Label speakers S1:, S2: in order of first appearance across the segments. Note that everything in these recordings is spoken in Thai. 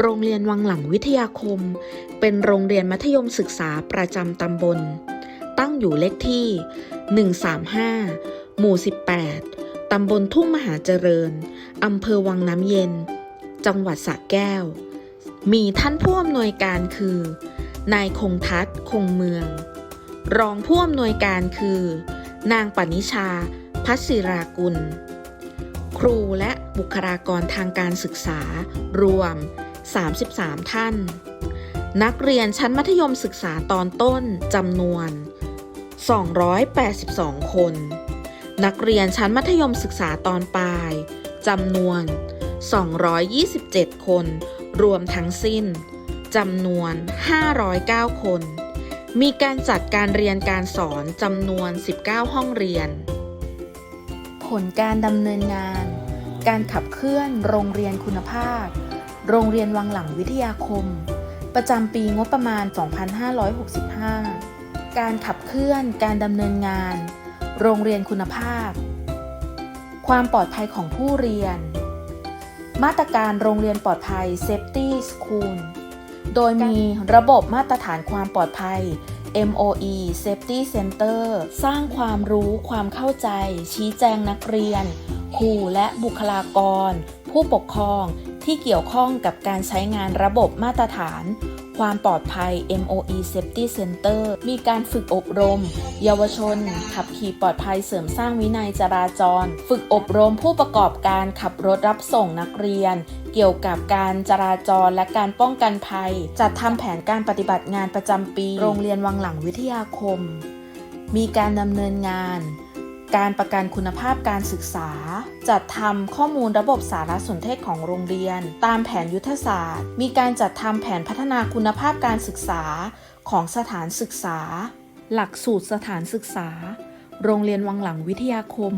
S1: โรงเรียนวังหลังวิทยาคม เป็นโรงเรียนมัธยมศึกษาประจำตำบล ตั้งอยู่เลขที่ 135 หมู่ 18 ตำบลทุ่งมหาเจริญ อำเภอวังน้ำเย็น จังหวัดสระแก้ว มีท่านผู้อำนวยการคือ นายคงทัศน์คงเมือง รองผู้อำนวยการคือ นางปณิชา พัศิรากุล ครูและบุคลากรทางการศึกษารวม 33 ท่าน นักเรียนชั้นมัธยมศึกษาตอนต้นจำนวน 282 คน นักเรียนชั้นมัธยมศึกษาตอนปลายจำนวน 227 คน รวมทั้งสิ้นจำนวน 509 คน มีการจัดการเรียนการสอนจำนวน 19 ห้องเรียน ผลการดำเนินงาน การขับเคลื่อนโรงเรียนคุณภาพ โรงเรียนวังหลังวิทยาคม ประจำปีงบประมาณ 2565 การขับเคลื่อนการดำเนินงาน โรงเรียนคุณภาพ ความปลอดภัยของผู้เรียน มาตรการโรงเรียนปลอดภัย Safety School โดยมีระบบมาตรฐานความปลอดภัย MOE Safety Center สร้างความรู้ความเข้าใจ ชี้แจงนักเรียน ครูและบุคลากร ผู้ปกครอง ที่เกี่ยวข้องกับการใช้งานระบบมาตรฐาน ความปลอดภัย MOE Safety Center มีการฝึกอบรม เยาวชน ขับขี่ปลอดภัยเสริมสร้างวินัยจราจร ฝึกอบรมผู้ประกอบการขับรถรับส่งนักเรียน เกี่ยวกับการจราจรและการป้องกันภัย จัดทำแผนการปฏิบัติงานประจำปี โรงเรียนวังหลังวิทยาคม มีการดำเนินงาน การประกันคุณภาพการศึกษา จัดทำข้อมูลระบบสารสนเทศของโรงเรียน ตามแผนยุทธศาสตร์ มีการจัดทำแผนพัฒนาคุณภาพการศึกษาของสถานศึกษา หลักสูตรสถานศึกษา โรงเรียนวังหลังวิทยาคม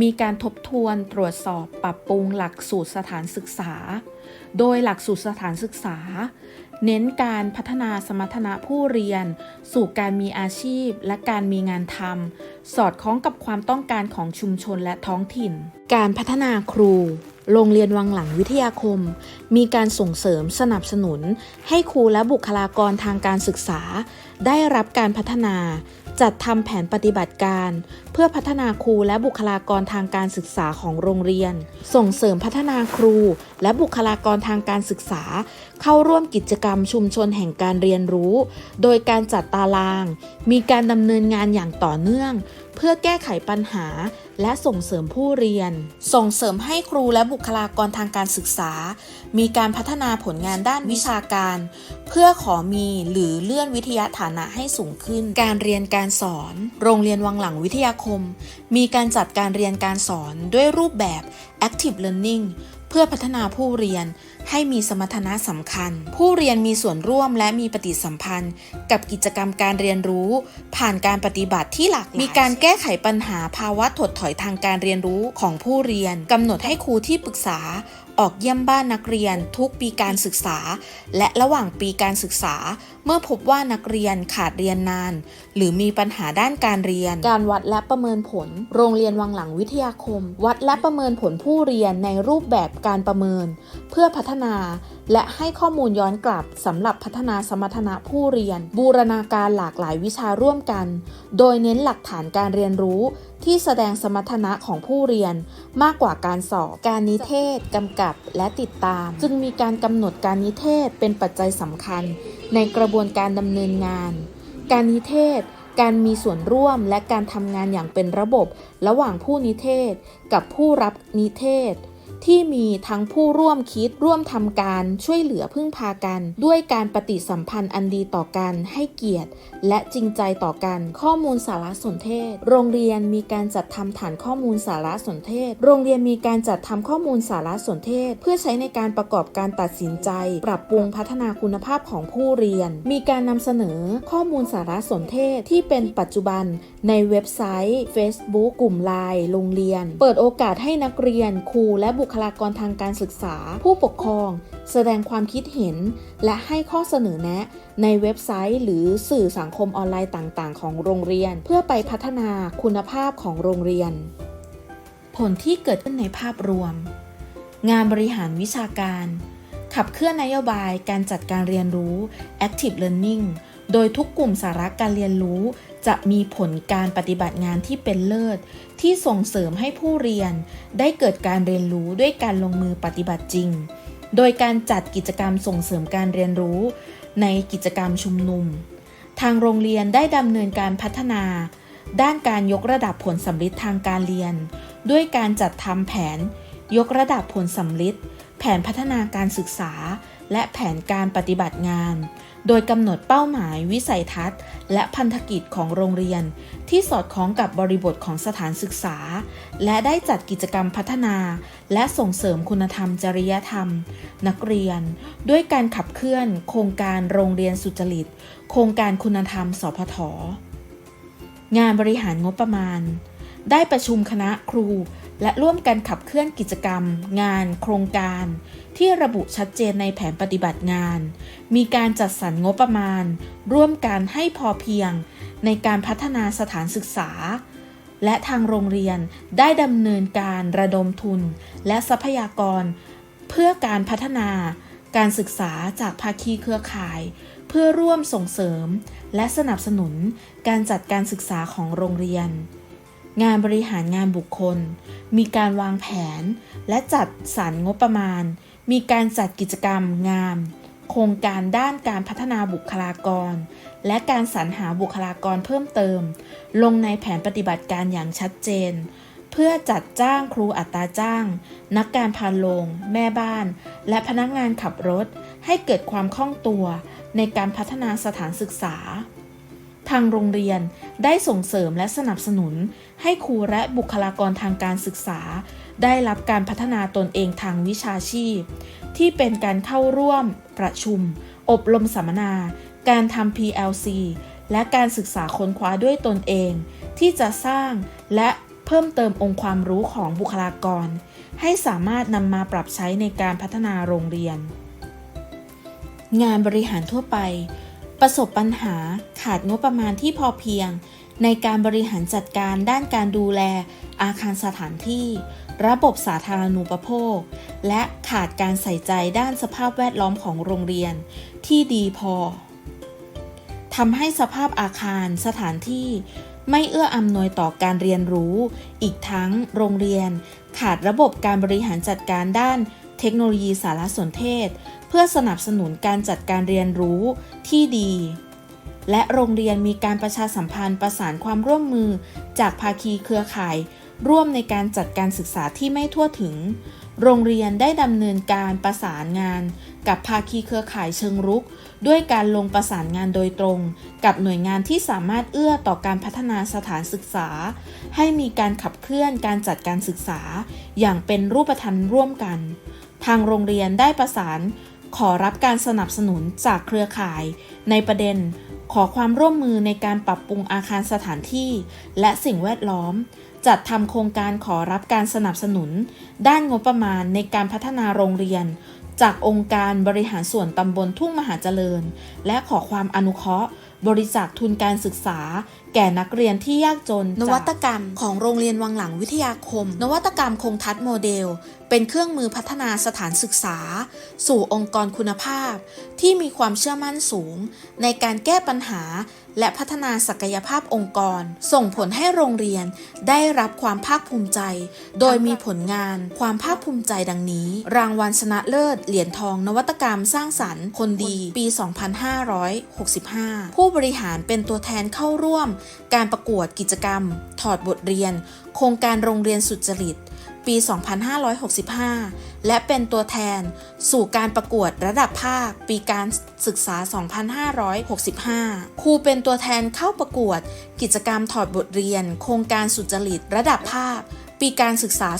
S1: มีการทบทวนตรวจสอบปรับปรุงหลักสูตรสถานศึกษา โดยหลักสูตรสถานศึกษา เน้นการพัฒนาสมรรถนะผู้เรียน สู่การมีอาชีพและการมีงานทำสอดคล้องกับความต้องการของชุมชนและท้องถิ่น การพัฒนาครู โรงเรียนวังหลังวิทยาคม มีการส่งเสริมสนับสนุน ให้ครูและบุคลากรทางการศึกษา ได้รับการพัฒนา จัดทำแผนปฏิบัติการ เพื่อพัฒนาครูและบุคลากรทางการศึกษาของโรงเรียน ส่งเสริมพัฒนาครู และบุคลากรทางการศึกษา เข้าร่วมกิจกรรมชุมชนแห่งการเรียนรู้ โดยการจัดตาราง มีการดำเนินงานอย่างต่อเนื่องเพื่อแก้ไขปัญหา และส่งเสริมผู้เรียน ส่งเสริมให้ครูและบุคลากรทางการศึกษา มีการพัฒนาผลงานด้านวิชาการ เพื่อขอมีหรือเลื่อนวิทยาฐานะให้สูงขึ้น การเรียนการสอน โรงเรียนวังหลังวิทยาคม มีการจัดการเรียนการสอนด้วยรูปแบบ active learning เพื่อพัฒนาผู้เรียนให้มีสมรรถนะสำคัญ ผู้เรียนมีส่วนร่วมและมีปฏิสัมพันธ์ กับกิจกรรมการเรียนรู้ ผ่านการปฏิบัติที่หลากหลาย มีการแก้ไขปัญหาภาวะถดถอยทางการเรียนรู้ของผู้เรียนกำหนดให้ครูที่ปรึกษาออกเยี่ยมบ้านนักเรียน ทุกปีการศึกษา และระหว่างปีการศึกษา เมื่อพบว่านักเรียนขาดเรียนนาน หรือมีปัญหาด้านการเรียน การวัดและประเมินผล โรงเรียนวังหลังวิทยาคม วัดและประเมินผลผู้เรียนในรูปแบบการประเมิน เพื่อพัฒนาและให้ข้อมูลย้อนกลับสำหรับพัฒนาสมรรถนะผู้เรียน บูรณาการหลากหลายวิชาร่วมกัน โดยเน้นหลักฐานการเรียนรู้ที่แสดงสมรรถนะของผู้เรียน มากกว่าการสอบ การนิเทศ กำกับ และติดตาม จึงมีการกำหนดการนิเทศเป็นปัจจัยสำคัญ ในกระบวนการดำเนินงาน การนิเทศ การมีส่วนร่วมและการทำงานอย่างเป็นระบบ ระหว่างผู้นิเทศ กับผู้รับนิเทศ ที่มีทั้งผู้ร่วมคิดร่วมทำการช่วยเหลือพึ่งพากัน ด้วยการปฏิสัมพันธ์อันดีต่อกันให้เกียรติ และจริงใจต่อกันข้อมูลสารสนเทศ โรงเรียนมีการจัดทำฐานข้อมูลสารสนเทศ โรงเรียนมีการจัดทำข้อมูลสารสนเทศ เพื่อใช้ในการประกอบการตัดสินใจ ปรับปรุงพัฒนาคุณภาพของผู้เรียน มีการนำเสนอข้อมูลสารสนเทศที่เป็นปัจจุบันในเว็บไซต์ Facebook กลุ่มไลน์โรงเรียน เปิดโอกาสให้นักเรียนครูและบุคลากรทางการศึกษา ผู้ปกครอง แสดงความคิดเห็น และให้ข้อเสนอแนะ ในเว็บไซต์ หรือสื่อสังคมออนไลน์ต่าง ๆ ของโรงเรียน เพื่อไปพัฒนาคุณภาพของโรงเรียน ผลที่เกิดขึ้นในภาพรวม งานบริหารวิชาการ ขับเคลื่อนนโยบายการจัดการเรียนรู้ active learning โดยทุกกลุ่มสาระการเรียนรู้ จะมีผลการปฏิบัติงานที่เป็นเลิศ ที่ส่งเสริมให้ผู้เรียน ได้เกิดการเรียนรู้ด้วยการลงมือปฏิบัติจริง โดยการจัดกิจกรรมส่งเสริมการเรียนรู้ ในกิจกรรมชุมนุม ทางโรงเรียนได้ดำเนินการพัฒนา ด้านการยกระดับผลสำลิดทางการเรียน ด้วยการจัดทำแผน ยกระดับผลสำลิดแผนพัฒนาการศึกษา และแผนการปฏิบัติงาน โดยกำหนดเป้าหมายวิสัยทัศน์ และพันธกิจของโรงเรียน ที่สอดคล้องกับบริบทของสถานศึกษา และได้จัดกิจกรรมพัฒนา และส่งเสริมคุณธรรมจริยธรรม นักเรียน ด้วยการขับเคลื่อน โครงการโรงเรียนสุจริต โครงการคุณธรรม สพทงานบริหารงบประมาณ ได้ประชุมคณะครู และร่วมกันขับเคลื่อนกิจกรรม งาน โครงการ ที่ระบุชัดเจนในแผนปฏิบัติงาน มีการจัดสรรงบประมาณ ร่วมกันให้พอเพียง ในการพัฒนาสถานศึกษา และทางโรงเรียนได้ดำเนินการระดมทุน และทรัพยากร เพื่อการพัฒนาการศึกษาจากภาคีเครือข่าย เพื่อร่วมส่งเสริม และสนับสนุนการจัดการศึกษาของโรงเรียน งานบริหารงานบุคคล มีการวางแผน และจัดสรรงบประมาณ มีการจัดกิจกรรมงาน โครงการด้านการพัฒนาบุคลากร และการสรรหาบุคลากรเพิ่มเติม ลงในแผนปฏิบัติการอย่างชัดเจน เพื่อจัดจ้างครูอัตราจ้าง นักการพาโรงแม่บ้าน และพนักงานขับรถ ให้เกิดความคล่องตัวในการพัฒนาสถานศึกษา ทางโรงเรียนได้ส่งเสริมและสนับสนุน ให้ครูและบุคลากรทางการศึกษา ได้รับการพัฒนาตนเองทางวิชาชีพ ที่เป็นการเข้าร่วม ประชุม อบรมสัมมนา การทำ PLC และการศึกษาค้นคว้าด้วยตนเอง ที่จะสร้างและเพิ่มเติมองค์ความรู้ของบุคลากร ให้สามารถนำมาปรับใช้ในการพัฒนาโรงเรียน งานบริหารทั่วไป ประสบปัญหาขาดงบประมาณที่พอเพียง ในการบริหารจัดการด้านการดูแล อาคารสถานที่ ระบบสาธารณูปโภค และขาดการใส่ใจด้านสภาพแวดล้อมของโรงเรียน ที่ดีพอทำให้สภาพอาคารสถานที่ไม่เอื้ออำนวยต่อการเรียนรู้ อีกทั้งโรงเรียน ขาดระบบการบริหารจัดการด้านเทคโนโลยีสารสนเทศ เพื่อสนับสนุนการจัดการเรียนรู้ที่ดี และโรงเรียนมีการประชาสัมพันธ์ประสานความร่วมมือ จากภาคีเครือข่าย ร่วมในการจัดการศึกษาที่ไม่ทั่วถึง โรงเรียนได้ดำเนินการประสานงาน กับภาคีเครือข่ายเชิงรุก ด้วยการลงประสานงานโดยตรง กับหน่วยงานที่สามารถเอื้อต่อการพัฒนาสถานศึกษา ให้มีการขับเคลื่อนการจัดการศึกษา อย่างเป็นรูปธรรมร่วมกันทางโรงเรียนได้ประสาน ขอรับการสนับสนุนจากเครือข่าย ในประเด็น ขอความร่วมมือในการปรับปรุงอาคารสถานที่ และสิ่งแวดล้อม จัดทำโครงการขอรับการสนับสนุน ด้านงบประมาณในการพัฒนาโรงเรียน จากองค์การบริหารส่วนตำบลทุ่งมหาเจริญ และขอความอนุเคราะห์ บริจาคทุนการศึกษา แก่นักเรียนที่ยากจน นวัตกรรมของโรงเรียนวังหลังวิทยาคม นวัตกรรมคงทัดโมเดล เป็นเครื่องมือพัฒนาสถานศึกษา สู่องค์กรคุณภาพ ที่มีความเชื่อมั่นสูง ในการแก้ปัญหา และพัฒนาศักยภาพองค์กร ส่งผลให้โรงเรียนได้รับความภาคภูมิใจ โดยมีผลงานความภาคภูมิใจดังนี้ รางวัลชนะเลิศ เหรียญทอง นวัตกรรมสร้างสรรค์ คนดี ปี 2565 ผู้บริหารเป็นตัวแทนเข้าร่วม การประกวดกิจกรรม ถอดบทเรียน โครงการโรงเรียนสุจริต ปี 2565 และเป็นตัวแทนสู่การประกวดระดับภาค ปีการศึกษา 2565 ครูเป็นตัวแทนเข้าประกวด กิจกรรมถอดบทเรียน โครงการสุจริตระดับภาค ปีการศึกษา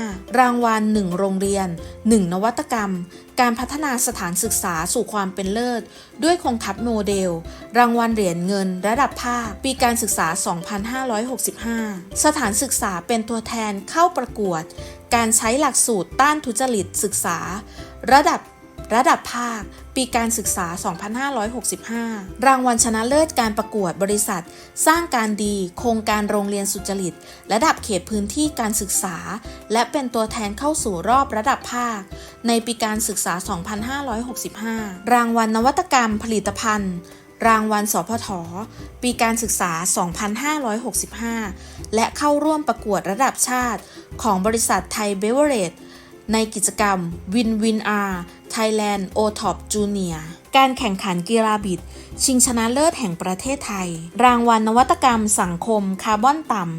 S1: 2565 รางวัล 1 โรงเรียน 1 นวัตกรรม การพัฒนาสถานศึกษาสู่ความเป็นเลิศ ด้วยคงทัพโมเดล รางวัลเหรียญเงิน ระดับภาค ปีการศึกษา 2565 สถานศึกษาเป็นตัวแทนเข้าประกวด การใช้หลักสูตรต้านทุจริตศึกษา ระดับระดับภาค ปีการศึกษา 2565 รางวัลชนะเลิศการประกวดบริษัท สร้างการดี โครงการโรงเรียนสุจริต ระดับเขตพื้นที่การศึกษา และเป็นตัวแทนเข้าสู่รอบระดับภาค ในปีการศึกษา 2565 รางวัลนวัตกรรมผลิตภัณฑ์ รางวัลสพท ปีการศึกษา 2565 และเข้าร่วมประกวดระดับชาติ ของบริษัทไทยเบเวอร์เรจในกิจกรรม Win Win R Thailand o t o p Junior การแข่งขันกีฬาบิด ชิงชนะเลิศแห่งประเทศไทย รางวัลนวัตกรรมสังคมคาร์บอนต่ำ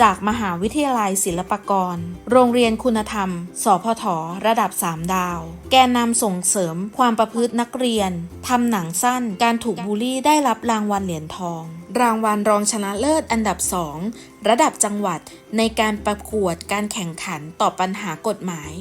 S1: จากมหาวิทยาลัยศิลปากร โรงเรียนคุณธรรม สพทระดับ 3 ดาว แกนนำส่งเสริมความประพฤตินักเรียน ทำหนังสั้น การถูกบูลลี่ได้รับรางวัลเหรียญทอง รางวัลรองชนะเลิศอันดับ 2 ระดับจังหวัดในการประกวดการแข่งขันต่อปัญหากฎหมาย